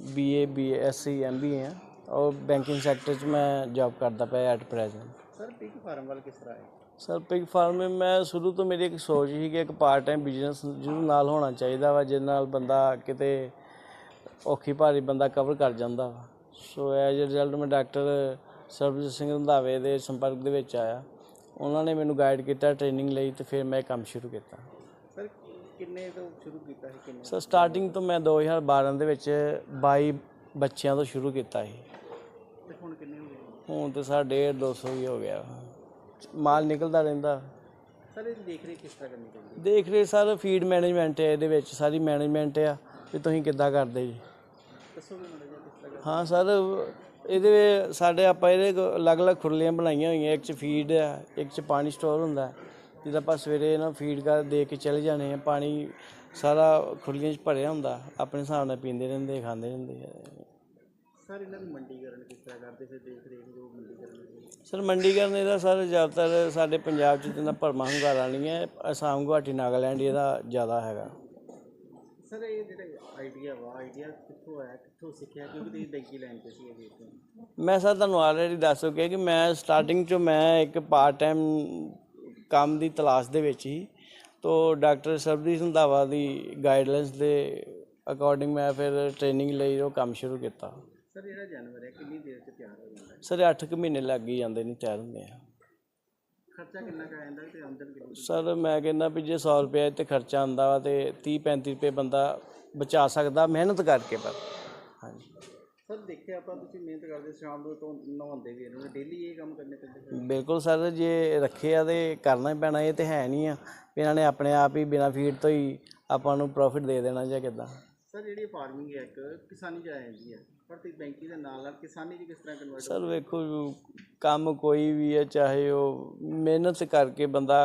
BA BSc MBA ਆ। ਔਰ banking sector 'ਚ ਮੈਂ ਜੌਬ ਕਰਦਾ ਪਿਆ at present sir pig farm ਵੱਲ ਕਿਸ ਤਰ੍ਹਾਂ ਹੈ? ਸਰ ਪਿਗ ਫਾਰਮ ਮੈਂ ਸ਼ੁਰੂ ਤੋਂ ਮੇਰੀ ਇੱਕ ਸੋਚ ਸੀ ਕਿ ਇੱਕ ਪਾਰਟ ਟਾਈਮ ਬਿਜ਼ਨਸ ਜ਼ਰੂਰ ਨਾਲ ਹੋਣਾ ਚਾਹੀਦਾ ਵਾ ਜਿਹਦੇ ਨਾਲ ਬੰਦਾ ਕਿਤੇ ਔਖੀ ਭਾਰੀ ਬੰਦਾ ਕਵਰ ਕਰ ਜਾਂਦਾ ਵਾ। ਸੋ ਐਜ਼ ਅ ਰਿਜ਼ਲਟ ਮੈਂ ਡਾਕਟਰ ਸਰਬਜੀਤ ਸਿੰਘ ਰੰਧਾਵੇ ਦੇ ਸੰਪਰਕ ਦੇ ਵਿੱਚ ਆਇਆ। ਉਹਨਾਂ ਨੇ ਮੈਨੂੰ ਗਾਈਡ ਕੀਤਾ ਟ੍ਰੇਨਿੰਗ ਲਈ ਤੇ ਫਿਰ ਮੈਂ ਕੰਮ ਸ਼ੁਰੂ ਕੀਤਾ। ਕਿੰਨੇ ਤੋਂ ਸ਼ੁਰੂ ਕੀਤਾ ਸੀ ਕਿੰਨੇ ਸਰ ਸਟਾਰਟਿੰਗ ਤੋਂ ਮੈਂ 2012 ਦੇ ਵਿੱਚ 22 ਬੱਚਿਆਂ ਤੋਂ ਸ਼ੁਰੂ ਕੀਤਾ ਸੀ। ਤੇ ਹੁਣ ਕਿੰਨੇ ਹੋ ਗਏ? ਹੁਣ ਤੇ ਸਾਡਾ 1.5 200 ਵੀ ਹੋ ਗਿਆ। ਮਾਲ ਨਿਕਲਦਾ ਰਹਿੰਦਾ। ਸਰ ਇਹ ਦੇਖ ਰਹੇ ਕਿਸ ਤਰ੍ਹਾਂ ਕਰਨੀ ਚਾਹੀਦੀ ਦੇਖ ਰਹੇ ਸਰ ਫੀਡ ਮੈਨੇਜਮੈਂਟ ਹੈ ਇਹਦੇ ਵਿੱਚ ਸਾਰੀ ਮੈਨੇਜਮੈਂਟ ਆ। ਵੀ ਤੁਸੀਂ ਕਿੱਦਾਂ ਕਰਦੇ ਜੀ? ਦੱਸੋਗੇ ਮੈਨੂੰ ਜੀ ਕਿਸ ਤਰ੍ਹਾਂ ਹਾਂ ਸਰ ਇਹਦੇ ਸਾਡੇ ਆਪਾਂ ਇਹਦੇ ਅਲੱਗ-ਅਲੱਗ ਖੁਰਲੀਆਂ ਬਣਾਈਆਂ ਹੋਈਆਂ ਇੱਕ 'ਚ ਫੀਡ ਆ ਇੱਕ 'ਚ ਪਾਣੀ ਸਟੋਰ ਹੁੰਦਾ। ਹੈ। ਜਿੱਦਾਂ ਆਪਾਂ ਸਵੇਰੇ ਨਾ ਫੀਡ ਕਰ ਦੇ ਕੇ ਚਲੇ ਜਾਣੇ ਆ ਪਾਣੀ ਸਾਰਾ ਖੁਰਲੀਆਂ 'ਚ ਭਰਿਆ ਹੁੰਦਾ ਆਪਣੇ ਹਿਸਾਬ ਨਾਲ ਪੀਂਦੇ ਰਹਿੰਦੇ ਖਾਂਦੇ ਰਹਿੰਦੇ ਆ। ਸਰ ਇਹਨਾਂ ਨੂੰ ਮੰਡੀਕਰਨ ਕਿਸ ਤਰ੍ਹਾਂ ਕਰਦੇ? ਫਿਰ ਦੇਖ ਰਹੇ ਹੋ ਜੋ ਮੰਡੀਕਰਨ। ਸਰ ਮੰਡੀਕਰਨ ਇਹਦਾ ਸਰ ਜ਼ਿਆਦਾਤਰ ਸਾਡੇ ਪੰਜਾਬ 'ਚ ਜਿੰਨਾ ਭਰਮਾ ਹੁੰਗਾਰਾ ਨਹੀਂ ਹੈ ਅਸਾਮ ਗੁਹਾਟੀ ਨਾਗਾਲੈਂਡ ਇਹਦਾ ਜ਼ਿਆਦਾ ਹੈਗਾ। ਸਰ ਇਹ ਜਿਹੜਾ ਆਈਡੀਆ ਵਾ ਆਈਡੀਆ ਕਿੱਥੋਂ ਆਇਆ ਕਿੱਥੋਂ ਸਿੱਖਿਆ? ਕਿਉਂਕਿ ਤੁਸੀਂ ਬੈਂਕੀ ਲਾਈਨ ਤੇ ਸੀ ਇਹ ਮੈਂ ਸਰ ਤੁਹਾਨੂੰ ਆਲਰੇਡੀ ਦੱਸ ਚੁੱਕਿਆ ਕਿ ਮੈਂ ਸਟਾਰਟਿੰਗ 'ਚੋਂ ਮੈਂ ਇੱਕ ਪਾਰਟ ਟਾਈਮ ਕੰਮ ਦੀ ਤਲਾਸ਼ ਦੇ ਵਿੱਚ ਹੀ ਤੋ ਡਾਕਟਰ ਸਰਬਜੀਤ ਰੰਧਾਵਾ ਦੀ ਗਾਈਡਲਾਈਨਸ ਦੇ ਅਕੋਰਡਿੰਗ ਮੈਂ ਫਿਰ ਟ੍ਰੇਨਿੰਗ ਲਈ ਉਹ ਕੰਮ ਸ਼ੁਰੂ ਕੀਤਾ। ਸਰ ਜਿਹੜਾ ਜਾਨਵਰ ਹੈ ਕਿੰਨੀ ਦੇਰ ਚ ਤਿਆਰ ਹੋ ਜਾਂਦਾ ਹੈ? ਸਰ 8 ਕੁ ਮਹੀਨੇ ਲੱਗ ਹੀ ਜਾਂਦੇ ਨੇ ਤਿਆਰ ਹੁੰਦੇ ਆ। ਖਰਚਾ ਕਿੰਨਾ ਕੁ ਆ ਜਾਂਦਾ ਤੇ ਆਮਦਨ ਕਿੰਨੀ ਸਰ ਮੈਂ ਕਹਿੰਦਾ ਵੀ ਜੇ 100 ਰੁਪਏ ਤੇ ਖਰਚਾ ਆਉਂਦਾ ਵਾ ਤੇ 30 35 ਰੁਪਏ ਬੰਦਾ ਬਚਾ ਸਕਦਾ ਮਿਹਨਤ ਕਰਕੇ ਪਰ। ਸਰ ਦੇਖਿਆ ਆਪਾਂ ਤੁਸੀਂ ਮਿਹਨਤ ਕਰਦੇ ਸ਼ਾਮ ਨੂੰ ਤੋਂ ਨਹਾਉਂਦੇ ਵੀ ਇਹਨਾਂ ਡੇਲੀ ਇਹ ਕੰਮ ਕਰਨੇ ਪੈਂਦੇ। ਬਿਲਕੁਲ ਸਰ ਜੇ ਰੱਖੇ ਆ ਤੇ ਕਰਨਾ ਹੀ ਪੈਣਾ ਇਹ ਤੇ ਹੈ ਨਹੀਂ ਆ ਵੀ ਇਹਨਾਂ ਨੇ ਆਪਣੇ ਆਪ ਹੀ ਬਿਨਾਂ ਫੀਡ ਤੋਂ ਹੀ ਆਪਾਂ ਨੂੰ ਪ੍ਰੋਫਿਟ ਦੇ ਦੇਣਾ ਜਾਂ ਕਿੱਦਾਂ। ਸਰ ਜਿਹੜੀ ਫਾਰਮਿੰਗ ਹੈ ਇੱਕ ਕਿਸਾਨੀ ਆ ਜਾਂਦੀ ਹੈ ਪਰ ਤੁਸੀਂ ਬੈਂਕੀ ਦੇ ਨਾਲ ਨਾਲ ਕਿਸਾਨੀ ਚ ਕਿਸ ਤਰ੍ਹਾਂ ਕਨਵਰਟ ਸਰ ਵੇਖੋ ਕੰਮ ਕੋਈ ਵੀ ਹੈ ਚਾਹੇ ਉਹ ਮਿਹਨਤ ਕਰਕੇ ਬੰਦਾ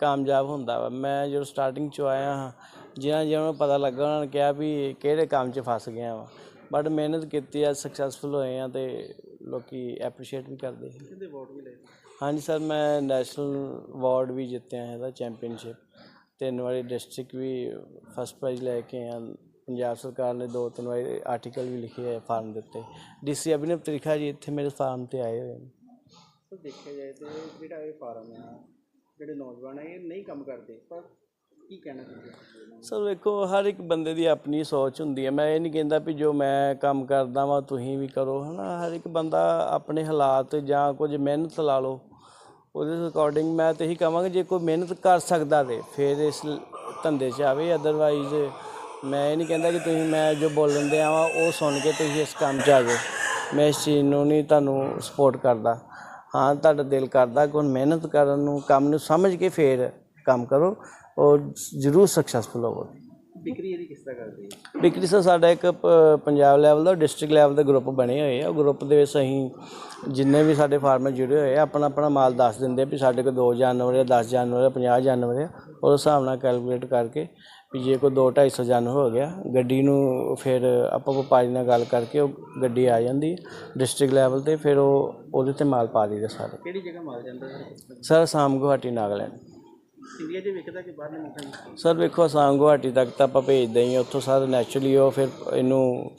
ਕਾਮਯਾਬ ਹੁੰਦਾ ਵਾ। ਮੈਂ ਜਦੋਂ ਸਟਾਰਟਿੰਗ ਚ ਆਇਆ ਹਾਂ ਜਿਹਨਾਂ ਜਿਹਨਾਂ ਨੂੰ ਪਤਾ ਲੱਗਾ ਉਹਨਾਂ ਨੇ ਕਿਹਾ ਵੀ ਕਿਹੜੇ ਕੰਮ 'ਚ ਫਸ ਗਿਆ ਵਾ। ਬਟ ਮਿਹਨਤ ਕੀਤੀ ਆ ਸਕਸੈਸਫੁਲ ਹੋਏ ਆ ਤੇ ਲੋਕੀ ਐਪਰੀਸ਼ੀਏਟ ਵੀ ਕਰਦੇ ਸੀ ਕਿੰਦੇ ਵੋਟ ਵੀ ਲਏ ਹਾਂਜੀ ਸਰ ਮੈਂ ਨੈਸ਼ਨਲ ਅਵਾਰਡ ਵੀ ਜਿੱਤਿਆ ਇਹਦਾ ਚੈਂਪੀਅਨਸ਼ਿਪ ਤਿੰਨ ਵਾਰੀ ਡਿਸਟ੍ਰਿਕਟ ਵੀ ਫਸਟ ਪ੍ਰਾਈਜ਼ ਲੈ ਕੇ ਆਇਆ ਪੰਜਾਬ ਸਰਕਾਰ ਨੇ ਦੋ ਤਿੰਨ ਵਾਰੀ ਆਰਟੀਕਲ ਵੀ ਲਿਖੇ ਹੈ ਫਾਰਮ ਦੇ ਉੱਤੇ। ਡੀਸੀ ਅਭਿਨਵ ਤ੍ਰਿਖਾ ਜੀ ਇੱਥੇ ਮੇਰੇ ਫਾਰਮ ਤੇ ਆਏ ਹੋਏ ਨੇ। ਸਰ ਦੇਖਿਆ ਜਾਏ ਤੇ ਜਿਹੜਾ ਇਹ ਫਾਰਮ ਆ ਜਿਹੜੇ ਨੌਜਵਾਨ ਆ ਇਹ ਨਹੀਂ ਕੰਮ ਕਰਦੇ ਪਰ ਕੀ ਕਹਿਣਾ ਚਾਹੁੰਦੇ ਸਰ, ਵੇਖੋ, ਹਰ ਇੱਕ ਬੰਦੇ ਦੀ ਆਪਣੀ ਸੋਚ ਹੁੰਦੀ ਹੈ। ਮੈਂ ਇਹ ਨਹੀਂ ਕਹਿੰਦਾ ਵੀ ਜੋ ਮੈਂ ਕੰਮ ਕਰਦਾ ਵਾਂ, ਤੁਸੀਂ ਵੀ ਕਰੋ, ਹਨਾ? ਹਰ ਇੱਕ ਬੰਦਾ ਆਪਣੇ ਹਾਲਾਤ ਜਾਂ ਕੁਝ ਮਿਹਨਤ ਲਾ ਲਓ। ਉਹਦੇ ਅਕੋਰਡਿੰਗ ਮੈਂ ਤਾਂ ਇਹੀ ਕਹਾਂਗਾ, ਜੇ ਕੋਈ ਮਿਹਨਤ ਕਰ ਸਕਦਾ ਤੇ ਫਿਰ ਇਸ ਧੰਦੇ 'ਚ ਆਵੇ। ਅਦਰਵਾਈਜ਼ ਮੈਂ ਇਹ ਨਹੀਂ ਕਹਿੰਦਾ ਕਿ ਤੁਸੀਂ, ਮੈਂ ਜੋ ਬੋਲਣ ਦੇ ਆਵਾਂ ਉਹ ਸੁਣ ਕੇ ਤੁਸੀਂ ਇਸ ਕੰਮ 'ਚ ਆ ਜਾਓ। ਮੈਂ ਇਸ ਚੀਜ਼ ਨੂੰ ਨਹੀਂ ਤੁਹਾਨੂੰ ਸਪੋਰਟ ਕਰਦਾ। ਹਾਂ, ਤੁਹਾਡਾ ਦਿਲ ਕਰਦਾ ਕੋਈ ਮਿਹਨਤ ਕਰਨ ਨੂੰ, ਕੰਮ ਨੂੰ ਸਮਝ ਕੇ ਫਿਰ ਕੰਮ ਕਰੋ। ਔਰ ਜ਼ਰੂਰ ਸਕਸੈਸਫੁਲ ਹੋਵੋਗੇ ਵਿਕਰੀ ਇਹਦੀ ਕਿਸ ਤਰ੍ਹਾਂ ਕਰਦੇ ਹੋ? ਵਿਕਰੀ ਸਰ ਸਾਡਾ ਇੱਕ ਪ- ਪੰਜਾਬ ਲੈਵਲ ਦਾ ਡਿਸਟ੍ਰਿਕਟ ਲੈਵਲ ਦੇ ਗਰੁੱਪ ਬਣੇ ਹੋਏ ਆ। ਉਹ ਗਰੁੱਪ ਦੇ ਵਿੱਚ ਅਸੀਂ ਜਿੰਨੇ ਵੀ ਸਾਡੇ ਫਾਰਮਰ ਜੁੜੇ ਹੋਏ ਆ ਆਪਣਾ ਆਪਣਾ ਮਾਲ ਦੱਸ ਦਿੰਦੇ ਆ ਵੀ ਸਾਡੇ ਕੋਲ 2 ਜਾਨਵਰ ਆ 10 ਜਾਨਵਰ ਆ 50 ਜਾਨਵਰ ਆ। ਉਸ ਹਿਸਾਬ ਨਾਲ ਕੈਲਕੂਲੇਟ ਕਰਕੇ ਵੀ ਜੇ ਕੋਈ 2 250 ਜਾਨਵਰ ਹੋ ਗਿਆ ਗੱਡੀ ਨੂੰ ਫਿਰ ਆਪਾਂ ਵਪਾਰੀ ਨਾਲ ਗੱਲ ਕਰਕੇ ਉਹ ਗੱਡੀ ਆ ਜਾਂਦੀ ਡਿਸਟ੍ਰਿਕਟ ਲੈਵਲ ਤੇ ਫਿਰ ਉਹ ਉਹਦੇ ਤੇ ਮਾਲ ਪਾ ਦਈਦਾ ਸਾਰੇ। ਕਿਹੜੀ ਜਗ੍ਹਾ ਮਾਲ ਜਾਂਦਾ sir sir Assam Guwahati Nagaland. India 'ਚ ਵਿਕਦਾ ਕਿ ਬਾਹਰ ਮੁਲਕਾਂ 'ਚ ਸਰ ਵੇਖੋ ਅਸਾਮ ਗੁਹਾਟੀ ਤੱਕ ਤਾਂ ਆਪਾਂ ਭੇਜਦੇ ਹੀ ਹਾਂ, ਉੱਥੋਂ ਸਾਰੇ ਨੈਚੁਰਲੀ ਉਹ ਫਿਰ ਇਹਨੂੰ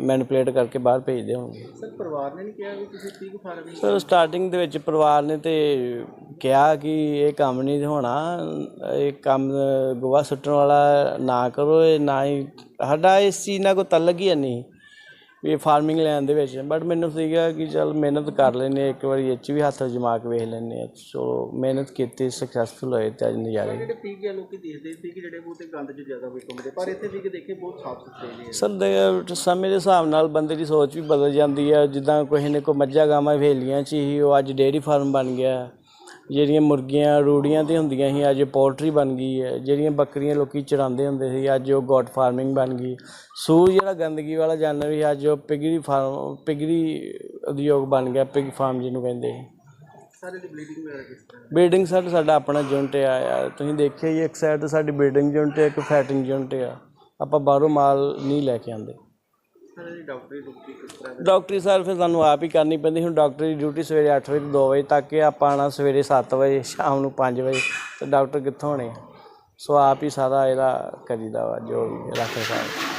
ਮੈਨੀਪੂਲੇਟ ਕਰਕੇ ਬਾਹਰ ਭੇਜਦੇ ਹੋਣਗੇ। ਸਰ ਪਰਿਵਾਰ ਨੇ ਨਹੀਂ ਕਿਹਾ ਵੀ ਤੁਸੀਂ ਪੀਕ ਫਾਰਮਿੰਗ ਸਰ ਸਟਾਰਟਿੰਗ ਦੇ ਵਿੱਚ ਪਰਿਵਾਰ ਨੇ ਤੇ ਕਿਹਾ ਕਿ ਇਹ ਕੰਮ ਨਹੀਂ ਹੋਣਾ। ਇਹ ਕੰਮ ਗੋਹਾ ਸੁੱਟਣ ਵਾਲਾ ਨਾ ਕਰੋ ਇਹ ਨਾ ਹੀ ਸਾਡਾ ਇਸ ਚੀਜ਼ ਨਾਲ ਕੋਈ ਤਲਕ ਹੀ ਨਹੀਂ। ਵੀ ਫਾਰਮਿੰਗ ਲੈਣ ਦੇ ਵਿੱਚ ਬਟ ਮੈਨੂੰ ਸੀਗਾ ਕਿ ਚਲ ਮਿਹਨਤ ਕਰ ਲੈਨੇ ਇੱਕ ਵਾਰੀ ਇਹ 'ਚ ਵੀ ਹੱਥ ਜਮਾ ਕੇ ਵੇਖ ਲੈਨੇ ਆ ਸੋ ਮਿਹਨਤ ਕੀਤੀ ਸਕਸੈਸਫੁਲ ਹੋਏ ਤੇ ਅੱਜ ਨਜ਼ਾਰੇ। ਜਿਹੜੇ ਆ ਲੋਕੀ ਦੇਖਦੇ ਸੀ ਕਿ ਜਿਹੜੇ ਬਹੁਤੇ ਗੰਦ 'ਚ ਜ਼ਿਆਦਾ ਵਿਕਣਦੇ ਪਰ ਇੱਥੇ ਵੀ ਕਿ ਦੇਖੇ ਬਹੁਤ ਸਾਫ਼ ਸੁਥਰੇ ਨੇ ਸਰ ਦੇ ਸਮੇਂ ਦੇ ਹਿਸਾਬ ਨਾਲ ਬੰਦੇ ਦੀ ਸੋਚ ਵੀ ਬਦਲ ਜਾਂਦੀ ਹੈ ਜਿੱਦਾਂ ਕਿਸੇ ਨੇ ਕੋਈ ਮੱਝਾਂ ਗਾਵਾਂ ਹਵੇਲੀਆਂ 'ਚ ਹੀ ਉਹ ਅੱਜ ਡੇਅਰੀ ਫਾਰਮ ਬਣ ਗਿਆ। ਜਿਹੜੀਆਂ ਮੁਰਗੀਆਂ ਰੂੜੀਆਂ ਤੇ ਹੁੰਦੀਆਂ ਸੀ ਅੱਜ ਪੋਲਟਰੀ ਬਣ ਗਈ ਹੈ। ਜਿਹੜੀਆਂ ਬੱਕਰੀਆਂ ਲੋਕੀ ਚਰਾਉਂਦੇ ਹੁੰਦੇ ਸੀ ਅੱਜ ਉਹ ਗੋਟ ਫਾਰਮਿੰਗ ਬਣ ਗਈ। ਸੂਰ ਜਿਹੜਾ ਗੰਦਗੀ ਵਾਲਾ ਜਾਨਵਰ ਸੀ ਅੱਜ ਉਹ ਪਿਗਰੀ ਫਾਰਮ ਪਿਗਰੀ ਉਦਯੋਗ ਬਣ ਗਿਆ ਪਿਗ ਫਾਰਮ ਜਿਹਨੂੰ ਕਹਿੰਦੇ ਸੀ। ਸਾਰੇ ਦੀ ਬਲੀਡਿੰਗ ਵਗੈਰਾ ਕਿਸ ਤਰ੍ਹਾਂ ਬਿਲਡਿੰਗ ਸਰ ਸਾਡਾ ਆਪਣਾ ਯੂਨਿਟ ਆ ਯਾਰ। ਤੁਸੀਂ ਦੇਖਿਆ ਹੀ ਇੱਕ ਸਾਈਡ ਤੇ ਸਾਡੀ ਬਿਲਡਿੰਗ ਯੂਨਿਟ ਹੈ ਇੱਕ ਫੈਟਿੰਗ ਯੂਨਿਟ ਆ। ਆਪਾਂ ਬਾਹਰੋਂ ਮਾਲ ਨਹੀਂ ਲੈ ਕੇ ਆਉਂਦੇ। ਸਰ ਇਹਦੀ ਡਾਕਟਰੀ ਡੁਕਟਰੀ ਕਿਸ ਤਰ੍ਹਾਂ ਡਾਕਟਰੀ ਸਰ, ਫਿਰ ਸਾਨੂੰ ਆਪ ਹੀ ਕਰਨੀ ਪੈਂਦੀ। ਹੁਣ ਡਾਕਟਰ ਦੀ ਡਿਊਟੀ ਸਵੇਰੇ 8 ਵਜੇ ਤੋਂ 2 ਵਜੇ ਤੱਕ ਹੈ। ਆਪਾਂ ਆਉਣਾ ਸਵੇਰੇ 7 ਵਜੇ, ਸ਼ਾਮ ਨੂੰ 5 ਵਜੇ। ਤੇ ਡਾਕਟਰ ਕਿੱਥੋਂ ਹੋਣੇ ਆ? ਸੋ ਆਪ ਹੀ ਸਾਰਾ ਇਹਦਾ ਕਰੀਦਾ ਵਾ, ਜੋ ਵੀ ਰੱਖ ਸਾਹਿਬ